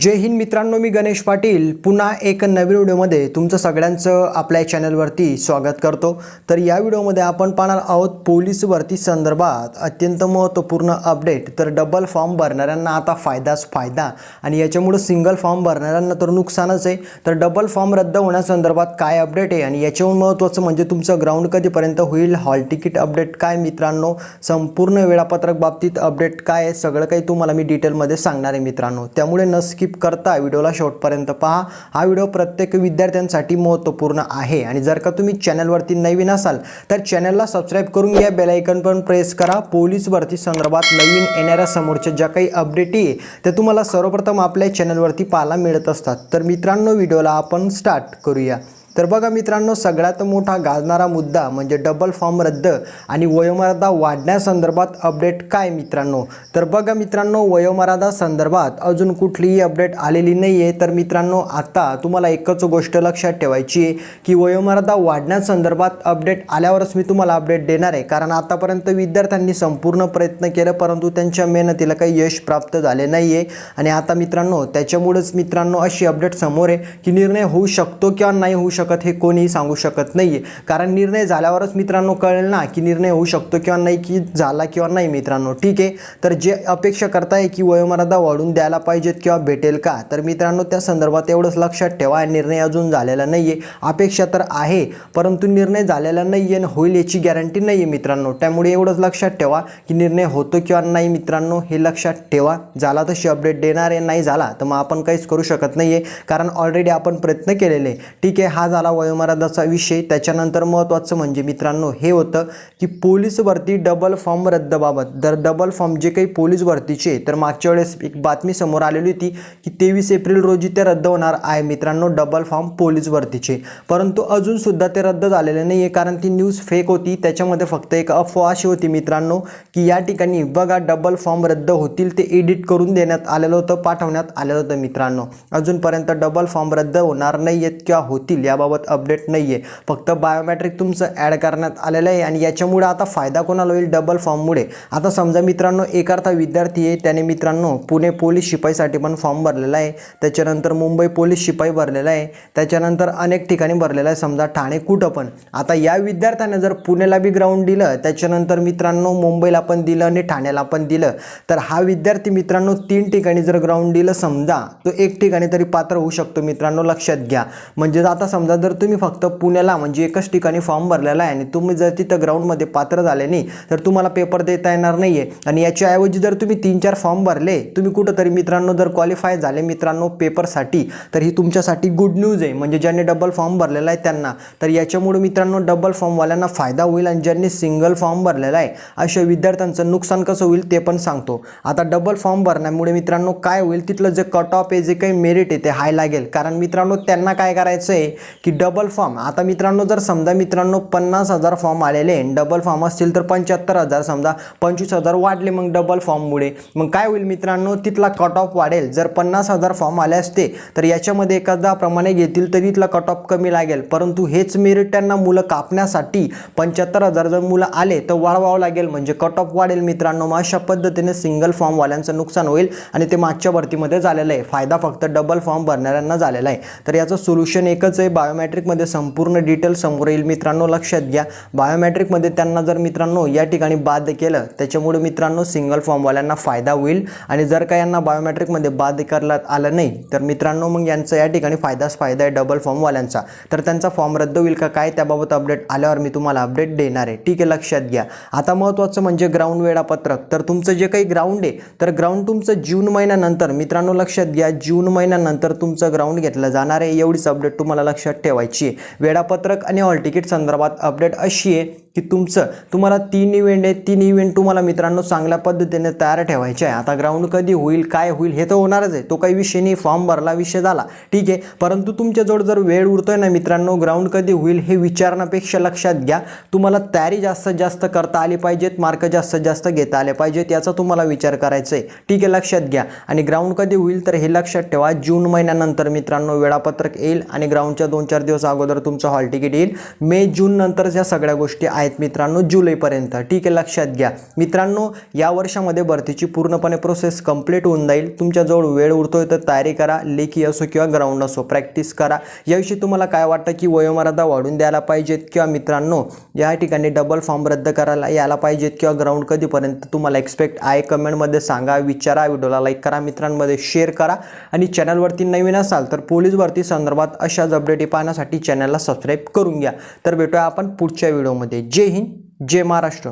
जय हिंद मित्रांनो मी गणेश पाटील. पुन्हा एक नवीन व्हिडिओमध्ये तुमचं सगळ्यांचं आपल्या चॅनलवरती स्वागत करतो. तर या व्हिडिओमध्ये आपण पाहणार आहोत पोलीस भरती संदर्भात अत्यंत महत्त्वपूर्ण अपडेट. तर डबल फॉर्म भरणाऱ्यांना आता फायदाच फायदा आणि याच्यामुळं सिंगल फॉर्म भरणाऱ्यांना तर नुकसानच आहे. तर डबल फॉर्म रद्द होण्यासंदर्भात काय अपडेट आहे आणि याच्याहून महत्त्वाचं म्हणजे तुमचं ग्राउंड कधीपर्यंत होईल हॉल तिकीट अपडेट काय मित्रांनो संपूर्ण वेळापत्रक बाबतीत अपडेट काय आहे सगळं काही तुम्हाला मी डिटेलमध्ये सांगणार आहे मित्रांनो. त्यामुळे न स्किप करता व्हिडिओला शेवटपर्यंत पहा. हा व्हिडिओ प्रत्येक विद्यार्थ्यांसाठी महत्त्वपूर्ण आहे. आणि जर का तुम्ही चॅनलवरती नवीन असाल तर चॅनलला सबस्क्राईब करून घ्या बेलायकन पण प्रेस करा. पोलीस भरती संदर्भात नवीन येणाऱ्या समोरच्या ज्या काही अपडेट आहे त्या तुम्हाला सर्वप्रथम आपल्या चॅनलवरती पाहायला मिळत असतात. तर मित्रांनो व्हिडिओला आपण स्टार्ट करूया. तर बघा मित्रांनो सगळ्यात मोठा गाजणारा मुद्दा म्हणजे डबल फॉर्म रद्द आणि वयोमर्यादा वाढण्यासंदर्भात अपडेट काय मित्रांनो? तर बघा मित्रांनो वयोमर्यादा संदर्भात अजून कुठलीही अपडेट आलेली नाही आहे तर मित्रांनो आता तुम्हाला एकच गोष्ट लक्षात ठेवायची आहे की वयोमर्यादा वाढण्यासंदर्भात अपडेट आल्यावरच मी तुम्हाला अपडेट देणार आहे. कारण आतापर्यंत विद्यार्थ्यांनी संपूर्ण प्रयत्न केलं परंतु त्यांच्या मेहनतीला काही यश प्राप्त झाले नाही आहे आणि आता मित्रांनो त्याच्यामुळेच मित्रांनो अशी अपडेट समोर आहे की निर्णय होऊ शकतो किंवा नाही होऊ शकत हे कोणीही सांगू शकत नाही आहे कारण निर्णय झाल्यावरच मित्रांनो कळेल ना की निर्णय होऊ शकतो किंवा नाही की झाला किंवा नाही मित्रांनो. ठीक आहे? तर जे अपेक्षा करताय की वयोमर्यादा वाढून द्यायला पाहिजेत किंवा भेटेल का? तर मित्रांनो त्या संदर्भात एवढंच लक्षात ठेवा. निर्णय अजून झालेला नाही आहे अपेक्षा तर आहे परंतु निर्णय झालेला नाही आहे आणि होईल याची गॅरंटी नाही आहे मित्रांनो. त्यामुळे एवढंच लक्षात ठेवा की निर्णय होतो किंवा नाही मित्रांनो हे लक्षात ठेवा. झाला तशी अपडेट देणार आहे नाही झाला तर मग आपण काहीच करू शकत नाही आहे कारण ऑलरेडी आपण प्रयत्न केलेले. ठीक आहे? हा झाला वयोमर्यादाचा विषय. त्याच्यानंतर महत्त्वाचं म्हणजे मित्रांनो हे होतं की पोलीस भरती डबल फॉर्म रद्दबाबत. तर डबल फॉर्म जे काही पोलीस भरतीचे तर मागच्या वेळेस एक बातमी समोर आलेली होती की तेवीस एप्रिल रोजी ते रद्द होणार आहे मित्रांनो डबल फॉर्म पोलीस भरतीचे. परंतु अजूनसुद्धा ते रद्द झालेले नाही आहे कारण ती न्यूज फेक होती. त्याच्यामध्ये फक्त एक अफवा अशी होती मित्रांनो की या ठिकाणी बघा डबल फॉर्म रद्द होतील ते एडिट करून देण्यात आलेलं होतं पाठवण्यात आलेलं होतं मित्रांनो. अजूनपर्यंत डबल फॉर्म रद्द होणार नाही आहेत किंवा होतील या याबाबत अपडेट नाही आहे फक्त बायोमॅट्रिक तुमचं ॲड करण्यात आलेलं आहे आणि याच्यामुळे आता फायदा कोणाला होईल? डबल फॉर्ममुळे आता समजा मित्रांनो एक अर्था विद्यार्थी आहे. त्याने मित्रांनो पुणे पोलीस शिपाईसाठी पण फॉर्म भरलेला आहे. त्याच्यानंतर मुंबई पोलीस शिपाई भरलेला आहे. त्याच्यानंतर अनेक ठिकाणी भरलेला आहे. समजा ठाणे कुठं पण. आता या विद्यार्थ्याने जर पुण्याला बी ग्राउंड दिलं त्याच्यानंतर मित्रांनो मुंबईला पण दिलं आणि ठाण्याला पण दिलं. तर हा विद्यार्थी मित्रांनो तीन ठिकाणी जर ग्राउंड दिलं समजा तो एक ठिकाणी तरी पात्र होऊ शकतो मित्रांनो. लक्षात घ्या. म्हणजे आता समजा जर तुम्ही फक्त पुण्याला म्हणजे एकच ठिकाणी फॉर्म भरलेला आहे आणि तुम्ही जर तिथं ग्राउंडमध्ये पात्र झाले नाही तर तुम्हाला पेपर देता येणार नाही आहे आणि याच्याऐवजी जर तुम्ही तीन चार फॉर्म भरले तुम्ही कुठंतरी मित्रांनो जर क्वालिफाय झाले मित्रांनो पेपरसाठी तर ही तुमच्यासाठी गुड न्यूज आहे. म्हणजे ज्यांनी डबल फॉर्म भरलेला आहे त्यांना. तर याच्यामुळे मित्रांनो डबल फॉर्मवाल्यांना फायदा होईल आणि ज्यांनी सिंगल फॉर्म भरलेला आहे अशा विद्यार्थ्यांचं नुकसान कसं होईल ते पण सांगतो. आता डबल फॉर्म भरण्यामुळे मित्रांनो काय होईल? तिथलं जे कट ऑफ आहे जे काही मेरिट आहे ते हाय लागेल. कारण मित्रांनो त्यांना काय करायचं आहे की डबल फॉर्म आता मित्रांनो जर समजा मित्रांनो पन्नास हजार फॉर्म आलेले डबल फॉर्म असतील तर पंच्याहत्तर हजार समजा पंचवीस हजार वाढले मग डबल फॉर्ममुळे मग काय होईल मित्रांनो तिथला कट ऑफ वाढेल. जर पन्नास हजार फॉर्म आले असते तर याच्यामध्ये एखादा प्रमाणे घेतील तरी इथला कट ऑफ कमी लागेल. परंतु हेच मेरिट त्यांना मुलं कापण्यासाठी पंच्याहत्तर हजार जर मुलं आले तर वाढवावं लागेल. म्हणजे कट ऑफ वाढेल मित्रांनो. मग अशा पद्धतीने सिंगल फॉर्मवाल्यांचं नुकसान होईल आणि ते मागच्या भरतीमध्ये झालेलं आहे. फायदा फक्त डबल फॉर्म भरणाऱ्यांना झालेला आहे. तर याचं सोल्युशन एकच आहे बा बायोमॅट्रिकमध्ये संपूर्ण डिटेल समोर येईल. मित्रांनो लक्षात घ्या. बायोमॅट्रिकमध्ये त्यांना जर मित्रांनो या ठिकाणी बाद केलं त्याच्यामुळे मित्रांनो सिंगल फॉर्मवाल्यांना फायदा होईल. आणि जर का यांना बायोमॅट्रिकमध्ये बाद करण्यात आलं नाही तर मित्रांनो मग यांचा या ठिकाणी फायदाच फायदा आहे डबल फॉर्मवाल्यांचा तर त्यांचा फॉर्म रद्द होईल का काय त्याबाबत अपडेट आल्यावर मी तुम्हाला अपडेट देणार आहे. ठीक आहे लक्षात घ्या. आता महत्त्वाचं म्हणजे ग्राउंड वेळापत्रक. तर तुमचं जे काही ग्राउंड आहे तर ग्राउंड तुमचं जून महिन्यानंतर मित्रांनो लक्षात घ्या. जून महिन्यानंतर तुमचं ग्राउंड घेतलं जाणार आहे. एवढीच अपडेट तुम्हाला लक्षात ठेवायची. आहे वेळापत्रक आणि हॉल तिकीट संदर्भात अपडेट अशी आहे की तुमचं तुम्हाला तीन इव्हेंट आहे तीन इव्हेंट तुम्हाला मित्रांनो चांगल्या पद्धतीने तयार ठेवायचे आहे. आता ग्राउंड कधी होईल काय होईल हे तर होणारच आहे. तो काही विषय नाही फॉर्म भरला विषय झाला. ठीक आहे परंतु तुमच्याजवळ जर वेळ उरतोय ना मित्रांनो ग्राउंड कधी होईल हे विचारण्यापेक्षा लक्षात घ्या. तुम्हाला तयारी जास्तीत जास्त करता आली पाहिजेत मार्क जास्तीत जास्त घेता आले पाहिजेत याचा तुम्हाला विचार करायचा आहे. ठीक आहे लक्षात घ्या. आणि ग्राउंड कधी होईल तर हे लक्षात ठेवा. जून महिन्यानंतर मित्रांनो वेळापत्रक येईल आणि ग्राउंडच्या दोन चार दिवस अगोदर तुमचं हॉल तिकीट येईल. मे जून नंतर ज्या सगळ्या गोष्टी आहेत मित्रांनो जुलैपर्यंत. ठीक आहे लक्षात घ्या. मित्रांनो या वर्षामध्ये भरतीची पूर्णपणे प्रोसेस कंप्लीट होऊन जाईल. तुमच्याजवळ वेळ उरतोय तर तयारी करा लेखी असो किंवा ग्राउंड असो प्रॅक्टिस करा. याविषयी तुम्हाला काय वाटतं की वयोमर्यादा वाढून द्यायला पाहिजेत? किंवा मित्रांनो या ठिकाणी डबल फॉर्म रद्द करायला यायला पाहिजेत किंवा ग्राउंड कधीपर्यंत तुम्हाला एक्सपेक्ट आहे? कमेंटमध्ये सांगा विचारा व्हिडिओला लाईक करा मित्रांमध्ये शेअर करा. आणि चॅनलवरती नवीन असाल तर पोलीस भरती संदर्भात अशाच अपडेटी पाहण्यासाठी चॅनलला सबस्क्राईब करून घ्या. तर भेटूया आपण पुढच्या व्हिडिओमध्ये. जय हिंद जय महाराष्ट्र.